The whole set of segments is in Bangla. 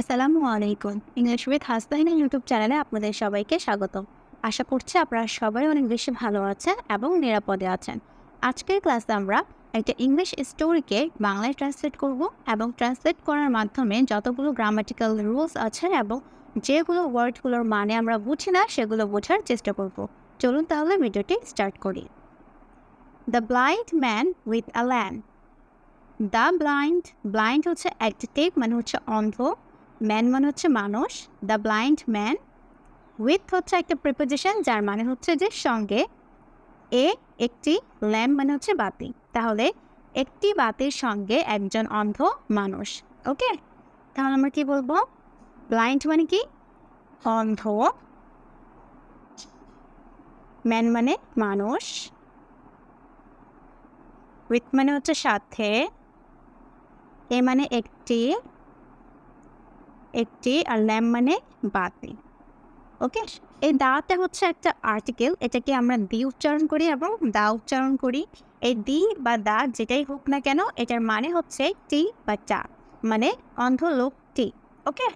আসসালামু আলাইকুম। ইংলিশ উইথ হাসনাইনা ইউটিউব চ্যানেলে আপনাদের সবাইকে স্বাগত আশা করছি আপনারা সবাই অনেক বেশি ভালো আছেন এবং নিরাপদে আছেন। আজকের ক্লাসে আমরা একটা ইংলিশ স্টোরিকে বাংলায় ট্রান্সলেট করব এবং ট্রান্সলেট করার মাধ্যমে যতগুলো গ্রামাটিক্যাল রুলস আছে এবং যেগুলো ওয়ার্ডগুলোর মানে আমরা বুঝি না, সেগুলো বোঝার চেষ্টা করব। চলুন তাহলে ভিডিওটি স্টার্ট করি। The blind man with a lamp the blind blind হচ্ছে অ্যাডজেক্টিভ মানে হচ্ছে অন্ধ। ম্যান মানে হচ্ছে মানুষ, দ্য ব্লাইন্ড ম্যান। উইথ হচ্ছে একটা প্রিপোজিশন, যার মানে হচ্ছে যে সঙ্গে। এ একটি ল্যাম্প মানে হচ্ছে বাতি। তাহলে একটি বাতির সঙ্গে একজন অন্ধ মানুষ, ওকে? তাহলে আমরা কি বলব? ব্লাইন্ড মানে কি? অন্ধ। ম্যান মানে মানুষ। উইথ মানে হচ্ছে সাথে। এ মানে একটি একটি আর ল্যাম্প মানে বাতি। ওকে? এই দাটা হচ্ছে একটা আর্টিকেল, এটাকে আমরা দি উচ্চারণ করি এবং দা উচ্চারণ করি। এই দি বা দা যেটাই হোক না কেন, এটার মানে হচ্ছে টি বা চা মানে অন্ধ লোক টি okay?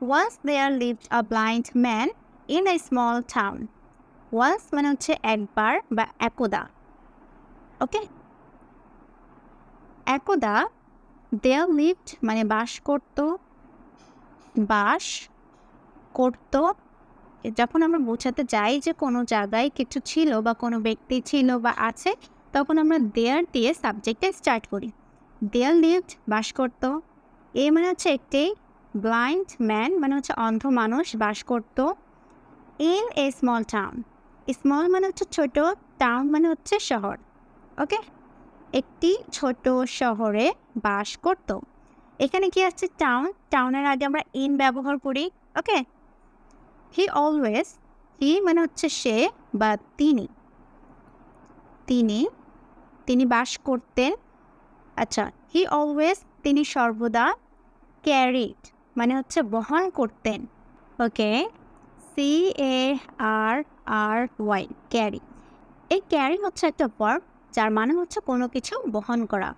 Once there lived a blind man in a small town once মানে হচ্ছে একবার বা একদা, ওকে? একদা দেয়ার লিভড মানে বাস করতো বাস করত। যখন আমরা বোঝাতে যাই যে কোনো জায়গায় কিছু ছিল বা কোনো ব্যক্তি ছিল বা আছে, তখন আমরা দেয়ার দিয়ে সাবজেক্টে স্টার্ট করি। দেয়ার লিভড বাস করত। এ মানে হচ্ছে একটি ব্লাইন্ড ম্যান মানে হচ্ছে অন্ধ মানুষ বাস করত। In a small town small মানে হচ্ছে ছোট টাউন মানে হচ্ছে শহর ওকে একটি ছোট শহরে বাস করতো। এখানে কি আসছে? টাউন টাউনের আগে আমরা ইন ব্যবহার করি, ওকে? হি অলওয়েজ হি মানে হচ্ছে সে বা তিনি। তিনি তিনি বাস করতেন। আচ্ছা হি অলওয়েজ তিনি সর্বদা ক্যারিড মানে হচ্ছে বহন করতেন। Okay? C A R R Y carry এই ক্যারি হচ্ছে একটা ভার্ব যার মানে হচ্ছে কোনো কিছু বহন করা।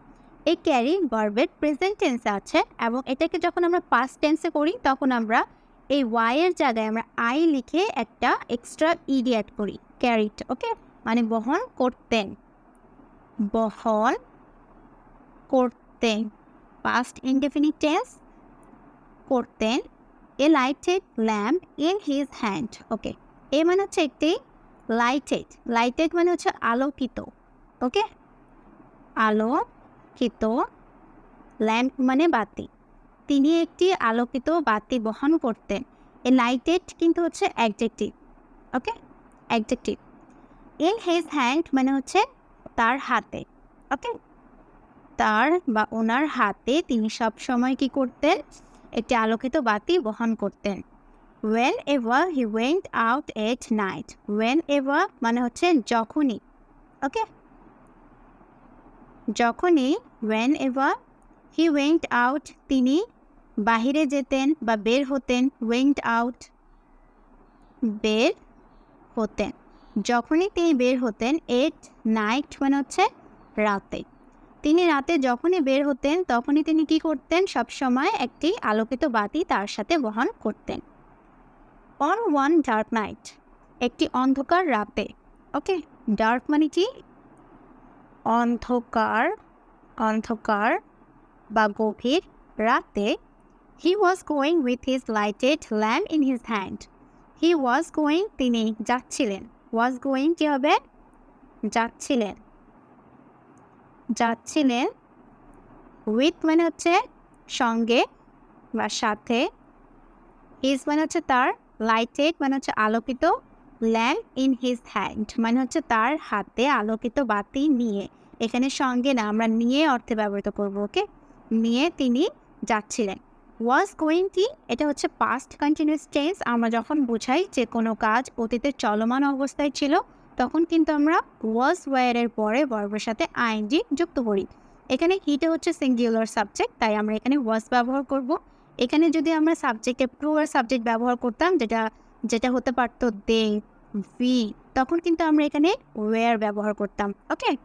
এই ক্যারি ভার্বের প্রেজেন্ট টেন্সে আছে এবং এটাকে যখন আমরা পাস্ট টেন্সে করি, তখন আমরা এই ওয়াইয়ের জায়গায় আমরা আই লিখে একটা এক্সট্রা ইডি অ্যাড করি ক্যারিট ওকে মানে বহন করতেন। বহন করতেন। পাস্ট ইনডেফিনিট টেন্স করতেন। A lighted lamp in his hand okay a মানে হচ্ছে একটি লাইটেড লাইটেড মানে হচ্ছে আলোকিত ওকে আলো আলোকিত ল্যাম্প মানে বাতি। তিনি একটি আলোকিত বাতি বহন করতেন। এ লাইটেড কিন্তু হচ্ছে adjective, okay? Adjective. In his hand মানে হচ্ছে তার হাতে, ওকে? তার বা ওনার হাতে তিনি সব সময় কি করতেন? একটি আলোকিত বাতি বহন করতেন। Whenever he went out at night whenever মানে হচ্ছে যখনই, ওকে? যখনই whenever he went out তিনি বাহিরে যেতেন বা বের হতেন ওয়েন্ট আউট বের হতেন। যখনই তিনি বের হতেন এট নাইট মানে হচ্ছে রাতে। তিনি রাতে যখনই বের হতেন, তখনই তিনি কি করতেন? সবসময় একটি আলোকিত বাতি তার সাথে বহন করতেন। অন ওয়ান ডার্ক নাইট একটি অন্ধকার রাতে ওকে ডার্ক মানে কি? অন্ধকার অন্ধকার বা গভীর রাতে he was going with his lighted lamp in his hand he was going তিনি যাচ্ছিলেন। ওয়াজ গোয়িং কী হবে? যাচ্ছিলেন। যাচ্ছিলেন উইথ মানে হচ্ছে সঙ্গে বা সাথে। হিজ মানে হচ্ছে তার লাইটেড মানে হচ্ছে আলোকিত। ল্যাম্প ইন হিজ হ্যান্ড মানে হচ্ছে তার হাতে আলোকিত বাতি নিয়ে। এখানে সঙ্গে না, আমরা নিয়ে অর্থে ব্যবহৃত করব, ওকে? নিয়ে তিনি যাচ্ছিলেন। ওয়াজ গোয়িং কি এটা হচ্ছে পাস্ট কন্টিনিউস টেন্স আমরা যখন বোঝাই যে কোনো কাজ অতীতে চলমান অবস্থায় ছিল, তখন কিন্তু আমরা ওয়াজ ওয়ারের পরে বর্বের সাথে আইনজি যুক্ত করি। এখানে হিটে হচ্ছে সিঙ্গুলার সাবজেক্ট তাই আমরা এখানে ওয়াজ ব্যবহার করব। এখানে যদি আমরা সাবজেক্টে প্লুয়ার সাবজেক্ট ব্যবহার করতাম, যেটা যেটা হতে পারতো দে ভি তখন কিন্তু আমরা এখানে ওয়ার ব্যবহার করতাম ওকে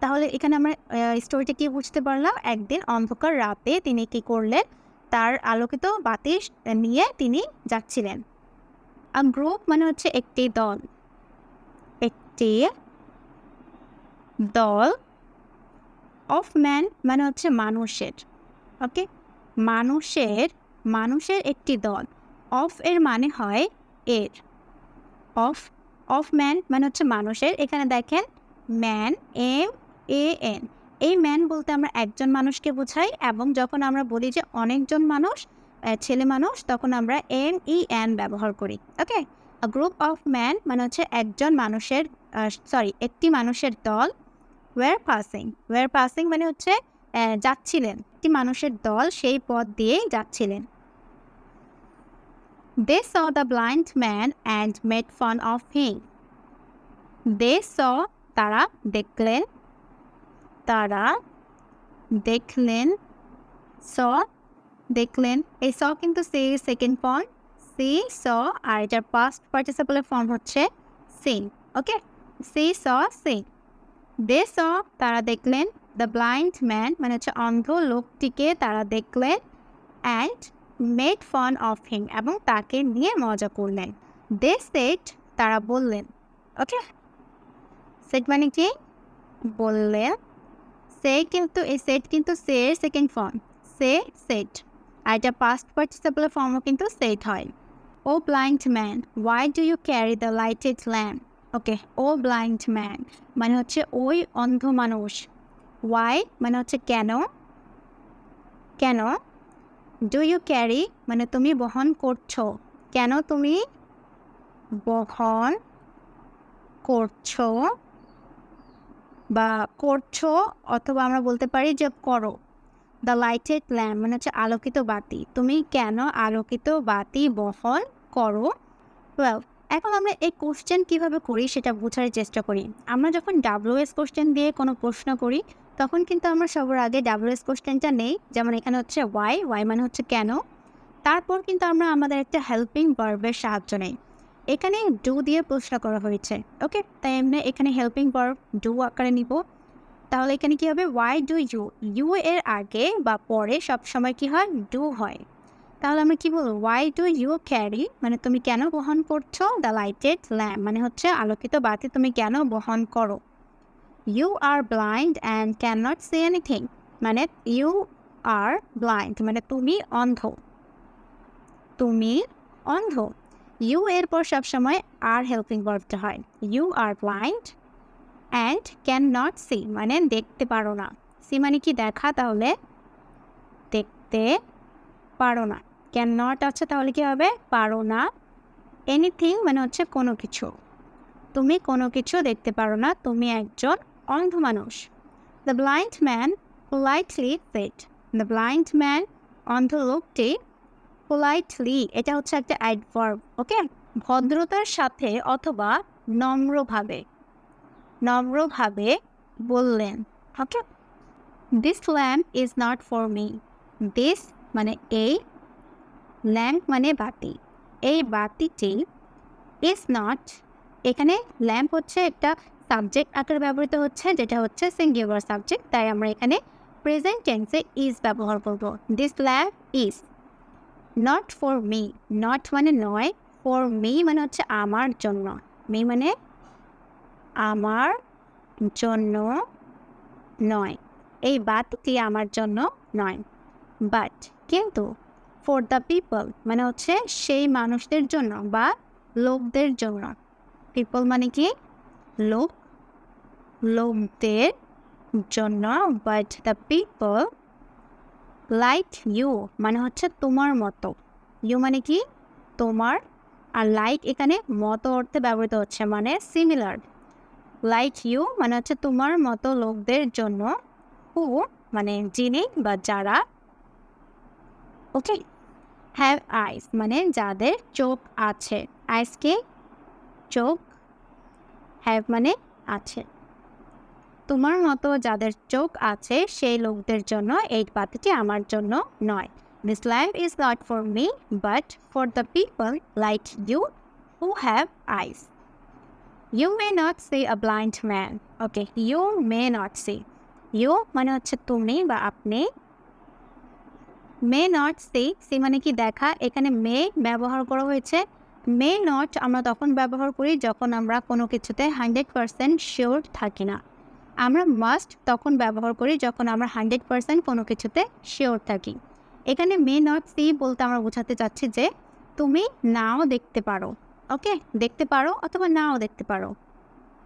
তাহলে এখানে আমরা স্টোরিটা কি বুঝতে পারলাম? একদিন অন্ধকার রাতে তিনি কি করলেন? তার আলোকিত বাতি নিয়ে তিনি যাচ্ছিলেন। আর গ্রুপ মানে হচ্ছে একটি দল। একটি দল অফ ম্যান মানে হচ্ছে মানুষের ওকে মানুষের মানুষের একটি দল। অফ এর মানে হয় এর। অফ অফ ম্যান মানে হচ্ছে মানুষের। এখানে দেখেন ম্যান এম এ এন এই ম্যান বলতে আমরা একজন মানুষকে বোঝাই এবং যখন আমরা বলি যে অনেকজন মানুষ ছেলে মানুষ, তখন আমরা এম ই এন ব্যবহার করি, ওকে? গ্রুপ অফ ম্যান মানে হচ্ছে একজন মানুষের সরি একটি মানুষের দল ওয়ার পাসিং ওয়ার পাসিং মানে হচ্ছে যাচ্ছিলেন। একটি মানুষের দল সেই পথ দিয়েই যাচ্ছিলেন। They saw the blind man and made fun of him they saw তারা দেখলেন তারা দেখলেন স দেখলেন এই স কিন্তু সে সেকেন্ড ফর্ম সি স আর এটার পাস্ট পার্টিসিপালের ফর্ম হচ্ছে seen okay see saw seen they saw তারা দেখলেন দ্য ব্লাইন্ড ম্যান মানে হচ্ছে অন্ধ, লোকটিকে তারা দেখলেন and made fun of him এবং তাকে নিয়ে মজা করলেন। দে সেট তারা বললেন ওকে সেট মানে কি? বললেন সে কিন্তু, এই সেট কিন্তু সে সেকেন্ড ফর্ম সে সেট আর এটা পাস্ট পার্টিসিপালের ফর্মও কিন্তু সেট হয়। O blind man why do you carry the lighted lamp okay O blind man মানে হচ্ছে ওই অন্ধ মানুষ। ওয়াই মানে হচ্ছে কেন? কেন? ডু ইউ ক্যারি মানে তুমি বহন করছ, কেন তুমি বহন করছ বা করছ অথবা আমরা বলতে পারি যে করো দ্য লাইটেড ল্যাম্প মানে হচ্ছে আলোকিত বাতি, তুমি কেন আলোকিত বাতি বহন করো? ওয়েল এখন আমরা এই কোশ্চেন কীভাবে করি সেটা বোঝার চেষ্টা করি। আমরা যখন ডাব্লিউএস কোশ্চেন দিয়ে কোনো প্রশ্ন করি তখন কিন্তু আমরা সবার আগে ডাব্লিউএস কোশ্চেনটা নেই। যেমন এখানে হচ্ছে ওয়াই ওয়াই মানে হচ্ছে কেন। তারপর কিন্তু আমরা আমাদের একটা হেল্পিং ভার্বের সাহায্য নেই। এখানে ডু দিয়ে প্রশ্ন করা হয়েছে ওকে তাই আমরা এখানে হেল্পিং ভার্ব ডু আকারে নিব। তাহলে এখানে কি হবে? ওয়াই ডু ইউ ইউ এর আগে বা পরে সব সময় কি হয়? ডু হয়। তাহলে আমরা কি বলব? ওয়াই ডু ইউ ক্যারি মানে তুমি কেন বহন করছ? দ্য লাইটেড ল্যাম্প মানে হচ্ছে আলোকিত বাতি তুমি কেন বহন করো? You are blind and can not see anything মানে ইউ আর ব্লাইন্ড মানে তুমি অন্ধ। তুমি অন্ধ। ইউ এর পর সবসময় আর হেল্পিং ভার্বটা হয়। You are blind and can not see মানে দেখতে পারো না। সি মানে কি দেখা, তাহলে দেখতে পারো না। ক্যান নট আছে, তাহলে কি হবে? পারো না। এনিথিং মানে হচ্ছে কোনো কিছু। তুমি কোনো কিছু দেখতে পারো না। তুমি একজন অন্ধ মানুষ। The blind man politely said the blind man অন্ধ লোকটি পোলাইটলি এটা হচ্ছে একটা অ্যাডভার্ব ওকে ভদ্রতার সাথে অথবা নম্রভাবে নম্রভাবে বললেন okay this lamp is not for me this মানে এই ল্যাম্প মানে বাতি। এই বাতিটি ইজ নট এখানে ল্যাম্প হচ্ছে একটা সাবজেক্ট আকারে ব্যবহৃত হচ্ছে, যেটা হচ্ছে সিঙ্গুলার সাবজেক্ট তাই আমরা এখানে প্রেজেন্ট টেন্সে ইজ ব্যবহার করব। This lamp is not for me not মানে নয় ফর মি মানে হচ্ছে আমার জন্য। মি মানে আমার জন্য নয়। এই বাতিটি আমার জন্য নয়। বাট কিন্তু ফর দ্য পিপল মানে হচ্ছে সেই মানুষদের জন্য বা লোকদের জন্য। পিপল মানে কি? লোক লোকদের জন্য but the people like you মানে হচ্ছে তোমার মতো। ইউ মানে কি? তোমার। আর লাইক এখানে মতো অর্থে ব্যবহৃত হচ্ছে মানে সিমিলার লাইক ইউ মানে হচ্ছে তোমার মতো লোকদের জন্য হু মানে যিনি বা যারা। ওকে হ্যাভ আইস মানে যাদের চোখ আছে। আইসকে চোখ। হ্যাভ মানে আছে। তোমার মতো যাদের চোখ আছে, সেই লোকদের জন্য এই বাতিটি আমার জন্য নয়। This lamp is not for me but for the people like you who have eyes you may not see a blind man okay you may not see you মানে হচ্ছে তুমি বা আপনি মে নট সি সি মানে কি দেখা? এখানে মে ব্যবহার করা হয়েছে। মে নট আমরা তখন ব্যবহার করি যখন আমরা কোনো কিছুতে হান্ড্রেড পারসেন্ট শিওর থাকি না। আমরা মাস্ট তখন ব্যবহার করি যখন আমরা হান্ড্রেড পারসেন্ট কোনো কিছুতে শিওর থাকি। এখানে মে নট সি বলতে আমরা বোঝাতে চাচ্ছি যে তুমি নাও দেখতে পারো ওকে দেখতে পারো অথবা নাও দেখতে পারো।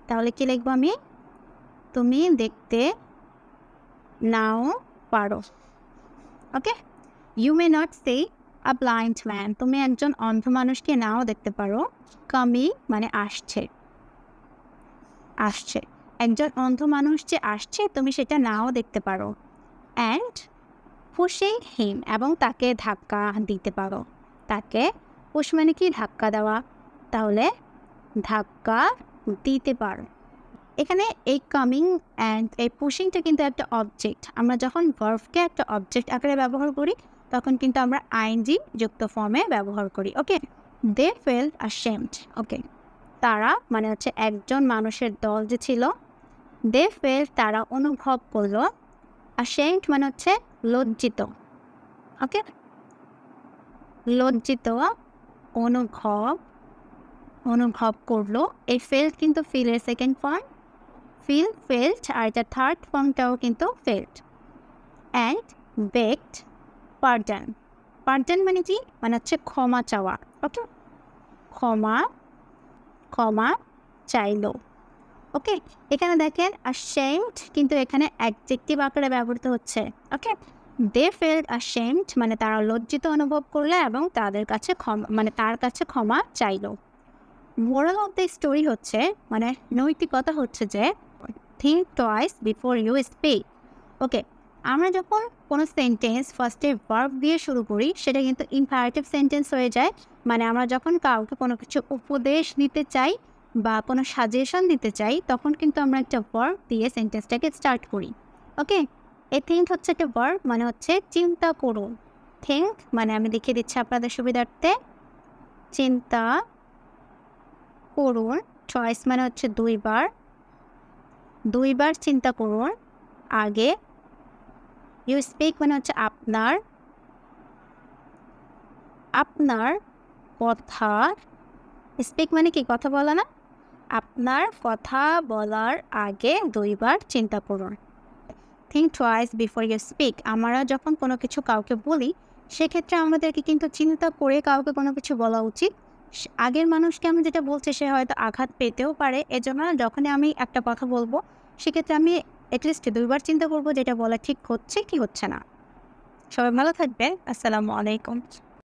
তাহলে কি লিখব আমি? তুমি দেখতে নাও পারো okay you may not see a blind man তুমি একজন অন্ধ মানুষকে নাও দেখতে পারো। কামি মানে আসছে আসছে। একজন অন্ধ মানুষ যে আসছে, তুমি সেটা নাও দেখতে পারো। অ্যান্ড পুশিং হিম এবং তাকে ধাক্কা দিতে পারো। তাকে পুশ মানে কি? ধাক্কা দেওয়া। তাহলে ধাক্কা দিতে পারো। এখানে এই কামিং অ্যান্ড এই পুশিংটা কিন্তু একটা অবজেক্ট আমরা যখন ভার্ভকে একটা অবজেক্ট আকারে ব্যবহার করি, তখন কিন্তু আমরা আইনজি যুক্ত ফর্মে ব্যবহার করি ওকে দে ফেল আশেমড ওকে তারা মানে হচ্ছে একজন মানুষের দল যে ছিল দে ফেল তারা অনুভব করল। আর সেন্ট মানে হচ্ছে লজ্জিত। ওকে? লজ্জিত অনুভব অনুভব করল। এই ফেল কিন্তু ফিলের সেকেন্ড ফর্ম ফিল ফেল্ট আর এটা থার্ড ফর্মটাও কিন্তু felt and baked pardon. Pardon মানে কি? মানে হচ্ছে ক্ষমা চাওয়া। ওকে? ক্ষমা ক্ষমা চাইলো। ওকে? এখানে দেখেন, ashamed কিন্তু এখানে অ্যাডজেক্টিভ আকারে ব্যবহৃত হচ্ছে, ওকে? দে ফেল্ড ashamed মানে তারা লজ্জিত অনুভব করল এবং তাদের কাছে ক্ষমা মানে তার কাছে ক্ষমা চাইলো। মোরাল অফ দ্য স্টোরি হচ্ছে মানে নৈতিকতা হচ্ছে যে think twice before you speak okay? আমরা যখন কোনো সেন্টেন্স ফার্স্টে ভার্ব দিয়ে শুরু করি, সেটা কিন্তু ইম্পারেটিভ সেন্টেন্স হয়ে যায়। মানে আমরা যখন কাউকে কোনো কিছু উপদেশ দিতে চাই বা কোনো সাজেশন দিতে চাই, তখন কিন্তু আমরা একটা ভার্ব দিয়ে সেন্টেন্সটাকে স্টার্ট করি। ওকে এই থিঙ্ক হচ্ছে একটা ভার্ব মানে হচ্ছে চিন্তা করুন। থিঙ্ক মানে আমি দেখিয়ে দিচ্ছি আপনাদের সুবিধার্থে। চিন্তা করুন চয়েস মানে হচ্ছে দুইবার। দুইবার চিন্তা করুন, আগে। ইউ স্পিক মানে হচ্ছে আপনার। আপনার কথা স্পিক মানে কি? কথা বলা না? আপনার কথা বলার আগে দুইবার চিন্তা করুন। Think twice before you speak আমরা যখন কোনো কিছু কাউকে বলি, সেক্ষেত্রে আমাদেরকে কিন্তু চিন্তা করে কাউকে কোনো কিছু বলা উচিত। আগের মানুষকে আমি যেটা বলছি, সে হয়তো আঘাত পেতেও পারে। এজন্য যখনই আমি একটা কথা বলব, সেক্ষেত্রে আমি অ্যাটলিস্ট দুইবার চিন্তা করব যেটা বলা ঠিক হচ্ছে কি হচ্ছে না। সবাই ভালো থাকবেন। আসসালামু আলাইকুম।